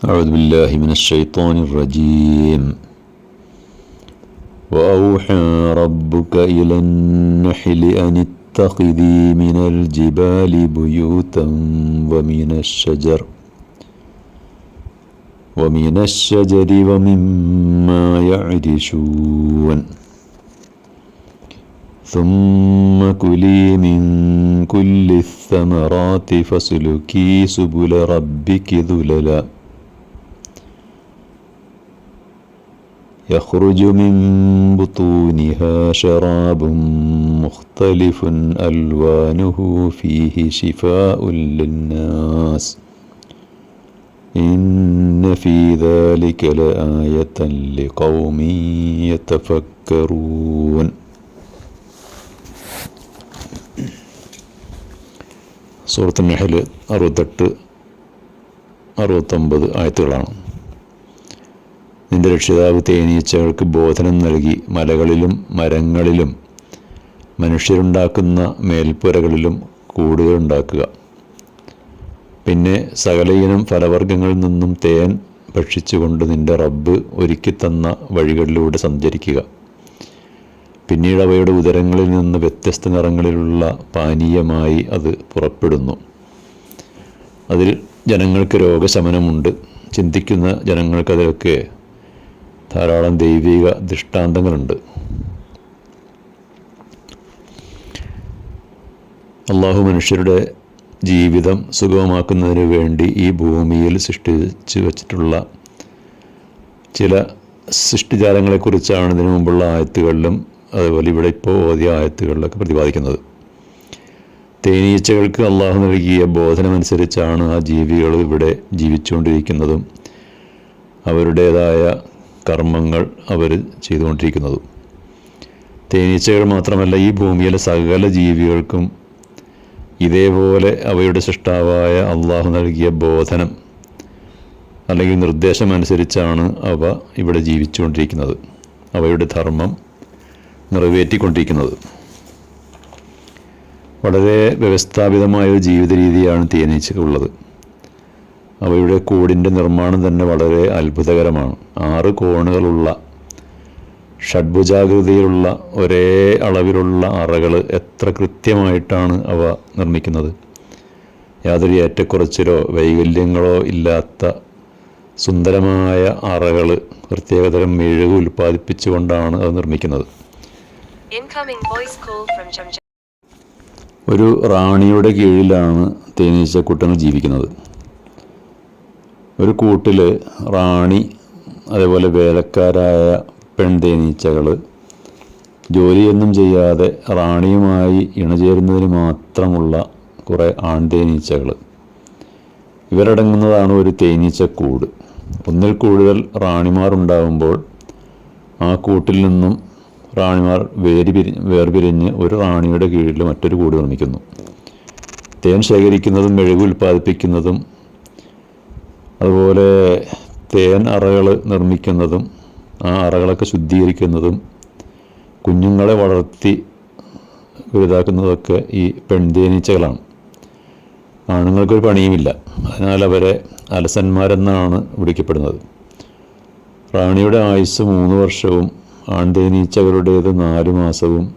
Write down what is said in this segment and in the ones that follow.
أعوذ بالله من الشيطان الرجيم. وأوحى ربك إلى النحل أن اتخذي من الجبال بيوتا ومن الشجر ومن الشجر ومما يعرشون. ثم كلي من كل الثمرات فاسلكي سبل ربك ذللا. يخرج من بطونها شراب مختلف ألوانه فيه شفاء للناس إن في ذلك لآية لقوم يتفكرون സൂറത്ത് നഹൽ അറുപത്തെട്ട് അറുപത്തൊമ്പത് ആയത്തുകളാണ് നിന്റെ രക്ഷിതാവ് തേനീച്ചകൾക്ക് ബോധനം നൽകി മലകളിലും മരങ്ങളിലും മനുഷ്യരുണ്ടാക്കുന്ന മേൽപ്പുരകളിലും കൂടുകളുണ്ടാക്കുക പിന്നെ സകലയിനം ഫലവർഗങ്ങളിൽ നിന്നും തേൻ ഭക്ഷിച്ചുകൊണ്ട് നിന്റെ റബ്ബ് ഒരുക്കി തന്ന വഴികളിലൂടെ സഞ്ചരിക്കുക. പിന്നീട് അവയുടെ ഉദരങ്ങളിൽ നിന്ന് വ്യത്യസ്ത നിറങ്ങളിലുള്ള പാനീയമായി അത് പുറപ്പെടുന്നു. അതിൽ ജനങ്ങൾക്ക് രോഗശമനമുണ്ട്. ചിന്തിക്കുന്ന ജനങ്ങൾക്ക് അതിലൊക്കെ ധാരാളം ദൈവിക ദൃഷ്ടാന്തങ്ങളുണ്ട്. അള്ളാഹു മനുഷ്യരുടെ ജീവിതം സുഗമമാക്കുന്നതിന് വേണ്ടി ഈ ഭൂമിയിൽ സൃഷ്ടിച്ച് വച്ചിട്ടുള്ള ചില സൃഷ്ടിജാലങ്ങളെക്കുറിച്ചാണ് ഇതിനു മുമ്പുള്ള ആയത്തുകളിലും അതുപോലെ ഇവിടെ ഇപ്പോൾ ഓതിയ ആയത്തുകളിലൊക്കെ പ്രതിപാദിക്കുന്നത്. തേനീച്ചകൾക്ക് അള്ളാഹു നൽകിയ ബോധനമനുസരിച്ചാണ് ആ ജീവികൾ ഇവിടെ ജീവിച്ചുകൊണ്ടിരിക്കുന്നതും അവരുടേതായ കർമ്മങ്ങൾ അവർ ചെയ്തുകൊണ്ടിരിക്കുന്നത്. തേനീച്ചകൾ മാത്രമല്ല ഈ ഭൂമിയിലെ സകല ജീവികൾക്കും ഇതേപോലെ അവയുടെ സൃഷ്ടാവായ അള്ളാഹു നൽകിയ ബോധനം അല്ലെങ്കിൽ നിർദ്ദേശം അനുസരിച്ചാണ് അവ ഇവിടെ ജീവിച്ചുകൊണ്ടിരിക്കുന്നത്. അവയുടെ ധർമ്മം നിറവേറ്റിക്കൊണ്ടിരിക്കുന്നത്. വളരെ വ്യവസ്ഥാപിതമായ ഒരു ജീവിത രീതിയാണ് തേനീച്ചകളുള്ളത് അവയുടെ കൂടിന്റെ നിർമ്മാണം തന്നെ വളരെ അത്ഭുതകരമാണ്. ആറ് കോണുകളുള്ള ഷഡ്ഭുജാകൃതിയിലുള്ള ഒരേ അളവിലുള്ള അറകൾ എത്ര കൃത്യമായിട്ടാണ് അവ നിർമ്മിക്കുന്നത്. യാതൊരു ഏറ്റക്കുറച്ചിലോ വൈകല്യങ്ങളോ ഇല്ലാത്ത സുന്ദരമായ അറകൾ പ്രത്യേകതരം മെഴുക് ഉൽപ്പാദിപ്പിച്ചുകൊണ്ടാണ് അത് നിർമ്മിക്കുന്നത്. ഒരു റാണിയുടെ കീഴിലാണ് തേനീച്ചക്കൂട്ടങ്ങൾ ജീവിക്കുന്നത്. ഒരു കൂട്ടിൽ റാണി അതേപോലെ വേലക്കാരായ പെൺ തേനീച്ചകൾ ജോലിയൊന്നും ചെയ്യാതെ റാണിയുമായി ഇണചേരുന്നതിന് മാത്രമുള്ള കുറേ ആൺ തേനീച്ചകൾ ഇവരടങ്ങുന്നതാണ് ഒരു തേനീച്ചക്കൂട്. ഒന്നിൽ കൂടുതൽ റാണിമാർ ഉണ്ടാകുമ്പോൾ ആ കൂട്ടിൽ നിന്നും റാണിമാർ വേരി പിരി വേർപിരിഞ്ഞ് ഒരു റാണിയുടെ കീഴിൽ മറ്റൊരു കൂട് നിർമ്മിക്കുന്നു. തേൻ ശേഖരിക്കുന്നതും മെഴുക് ഉൽപ്പാദിപ്പിക്കുന്നതും അതുപോലെ തേൻ അറകൾ നിർമ്മിക്കുന്നതും ആ അറകളൊക്കെ ശുദ്ധീകരിക്കുന്നതും കുഞ്ഞുങ്ങളെ വളർത്തി വലുതാക്കുന്നതൊക്കെ ഈ പെൺതേനീച്ചകളാണ്. ആണുങ്ങൾക്കൊരു പണിയുമില്ല. അതിനാൽ അവരെ അലസന്മാരെന്നാണ് വിളിക്കപ്പെടുന്നത്. റാണിയുടെ ആയുസ് മൂന്ന് വർഷവും ആൺതേനീച്ചകളുടേത് നാല് മാസവും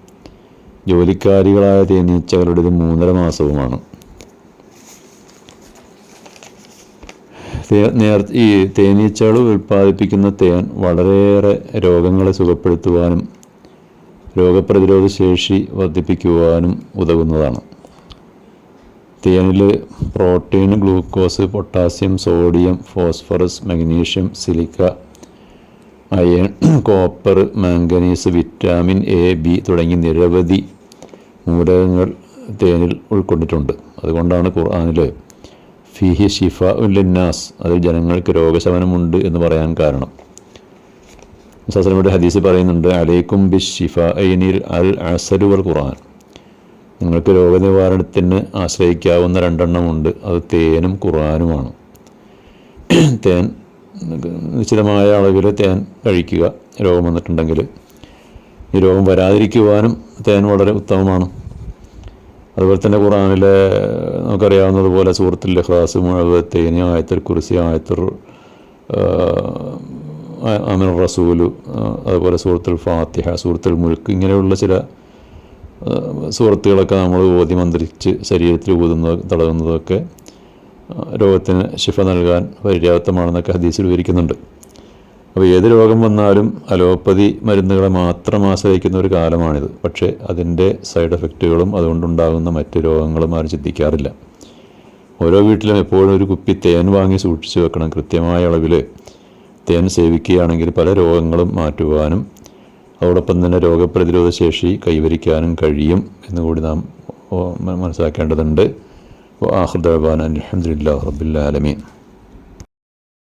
ജോലിക്കാരികളായ തേനീച്ചകളുടേത് മൂന്നര മാസവുമാണ്. നേർ ഈ തേനീച്ചകൾ ഉൽപ്പാദിപ്പിക്കുന്ന തേൻ വളരെയേറെ രോഗങ്ങളെ സുഖപ്പെടുത്തുവാനും രോഗപ്രതിരോധ ശേഷി വർദ്ധിപ്പിക്കുവാനും ഉതകുന്നതാണ്. തേനിൽ protein glucose potassium sodium phosphorus magnesium silica iron copper manganese vitamin A B തുടങ്ങി നിരവധി മൂലകങ്ങൾ തേനിൽ ഉൾക്കൊണ്ടിട്ടുണ്ട്. അതുകൊണ്ടാണ് ഖുർആാനിൽ ഫിഹി ഷിഫ ഉല്ലിന്നാസ് അതിൽ ജനങ്ങൾക്ക് രോഗശമനമുണ്ട് എന്ന് പറയാൻ കാരണം. സസനയുടെ ഹദീസ് പറയുന്നുണ്ട് അലൈക്കും ബി ഷിഫ ഐനിൽ അൽ അസരുവൽ ഖുർആൻ നിങ്ങൾക്ക് രോഗനിവാരണത്തിന് ആശ്രയിക്കാവുന്ന രണ്ടെണ്ണമുണ്ട്. അത് തേനും ഖുർആനുമാണ്. തേൻ നിശ്ചിതമായ അളവിൽ തേൻ കഴിക്കുക രോഗം വന്നിട്ടുണ്ടെങ്കിൽ ഈ രോഗം വരാതിരിക്കുവാനും തേൻ വളരെ ഉത്തമമാണ്. അതുപോലെ തന്നെ ഖുറാനിലെ നമുക്കറിയാവുന്നതുപോലെ സൂറത്തുൽ ഇഖ്ലാസ് മുഴുവൻ തേനി ആയത്തുൽ കുറിസി ആയത്തുൽ അമിർ റസൂലു അതുപോലെ സൂറത്തുൽ ഫാത്തിഹ സൂറത്തുൽ മുൽക്ക് ഇങ്ങനെയുള്ള ചില സുഹൃത്തുക്കളൊക്കെ നമ്മൾ ഓതി മന്ത്രിച്ച് ശരീരത്തിൽ ഊതുന്നത് തടവുന്നതൊക്കെ രോഗത്തിന് ശിഫ നൽകാൻ പര്യാപ്തമാണെന്നൊക്കെ ഹദീസിൽ വിവരിക്കുന്നുണ്ട്. അപ്പോൾ ഏത് രോഗം വന്നാലും അലോപ്പതി മരുന്നുകളെ മാത്രം ആശ്രയിക്കുന്ന ഒരു കാലമാണിത്. പക്ഷേ അതിന്റെ സൈഡ് എഫക്റ്റുകളും അതുകൊണ്ടുണ്ടാകുന്ന മറ്റ് രോഗങ്ങളും ആരും ചിന്തിക്കാറില്ല. ഓരോ വീട്ടിലും എപ്പോഴും ഒരു കുപ്പി തേൻ വാങ്ങി സൂക്ഷിച്ചു വെക്കണം. കൃത്യമായ അളവിൽ തേൻ സേവിക്കുകയാണെങ്കിൽ പല രോഗങ്ങളും മാറ്റുവാനും അതോടൊപ്പം തന്നെ രോഗപ്രതിരോധ ശേഷി കൈവരിക്കാനും കഴിയും എന്നുകൂടി നാം മനസ്സിലാക്കേണ്ടതുണ്ട്. ആഹ്ദാൻ അലഹദില്ലാ റബ്ബുല്ലാലമീൻ